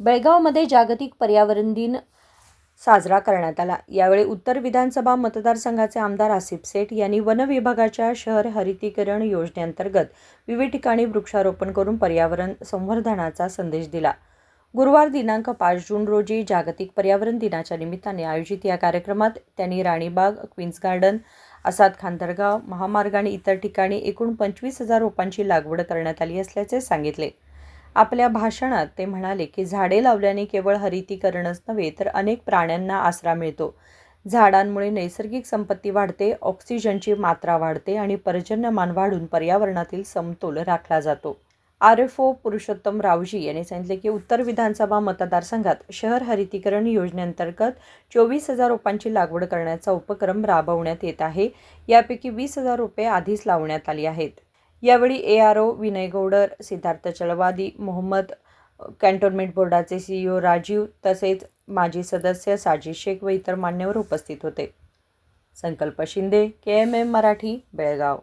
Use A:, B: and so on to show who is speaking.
A: बेळगावमध्ये जागतिक पर्यावरण दिन साजरा करण्यात आला. यावेळी उत्तर विधानसभा मतदारसंघाचे आमदार आसिफ सेठ यांनी वन विभागाच्या शहर हरितीकरण योजनेअंतर्गत विविध ठिकाणी वृक्षारोपण करून पर्यावरण संवर्धनाचा संदेश दिला. गुरुवार दिनांक पाच जून रोजी जागतिक पर्यावरण दिनाच्या निमित्ताने आयोजित या कार्यक्रमात त्यांनी राणीबाग क्वीन्स गार्डन आसाद खांदरगाव महामार्ग आणि इतर ठिकाणी एकूण पंचवीस हजार रोपांची लागवड करण्यात आली असल्याचे सांगितले. आपल्या भाषणात ते म्हणाले की झाडे लावल्याने केवळ हरितीकरणच नव्हे तर अनेक प्राण्यांना आसरा मिळतो. झाडांमुळे नैसर्गिक संपत्ती वाढते ऑक्सिजनची मात्रा वाढते आणि पर्जन्यमान वाढून पर्यावरणातील समतोल राखला जातो. R F O Purushottam Ravji यांनी सांगितले की उत्तर विधानसभा मतदारसंघात शहर हरितीकरण योजनेअंतर्गत चोवीस हजार रोपांची लागवड करण्याचा उपक्रम राबवण्यात येत आहे. यापैकी वीस हजार रोपे आधीच लावण्यात आली आहेत. यावेळी A R O Vinay Gaudar Siddharth Chalwadi Mohammed cantonment बोर्डाचे सीईओ राजीव तसेच माजी सदस्य साजी शेख व इतर मान्यवर उपस्थित होते. Sankalp Shinde K M M Marathi Belgaum.